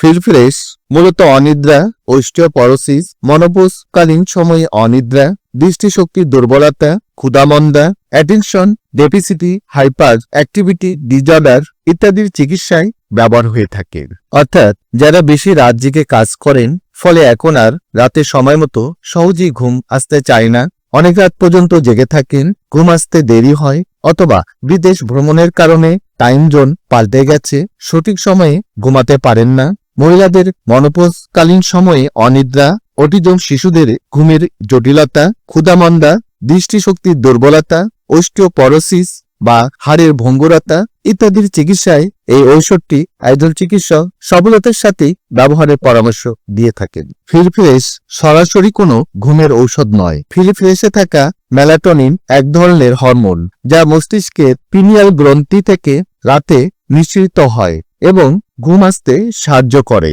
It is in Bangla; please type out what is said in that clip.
ফিরফিরেস মূলত অনিদ্রা ওস্টিওপরোসিস মনোপোসকালীন সময়ে অনিদ্রা দৃষ্টিশক্তির দুর্বলতা ক্ষুদামন্দা attention, deficit, hyperactivity disorder ইত্যাদির চিকিৎসায় ব্যবহার হয়ে থাকে। অর্থাৎ, যারা বেশি রাত জেগে কাজ করেন, ফলে এখন আর রাতে সময় মতো সহজেই ঘুম আসতে চায় না। অনেক রাত পর্যন্ত জেগে থাকেন, ঘুম আসতে দেরি হয়, অথবা বিদেশ ভ্রমণের কারণে টাইম জোন পাল্টে গেছে, সঠিক সময়ে ঘুমাতে পারেন না। মহিলাদের মনোপোজকালীন সময়ে অনিদ্রা, অটিজম শিশুদের ঘুমের জটিলতা ক্ষুদামন্দা দৃষ্টিশক্তির দুর্বলতা ওস্টিওপরোসিস বা হাড়ের ভঙ্গুরতা ইত্যাদির চিকিৎসায় এই ঔষধটি একজন চিকিৎসক সফলতার সাথে ব্যবহারের পরামর্শ দিয়ে থাকেন। ফিরফ্রেশ সরাসরি কোনো ঘুমের ঔষধ নয়। ফিরফ্রেশে থাকা মেলাটনিন এক ধরনের হরমোন যা মস্তিষ্কের পিনিয়াল গ্রন্থি থেকে রাতে নিঃসৃত হয় এবং ঘুম আসতে সাহায্য করে।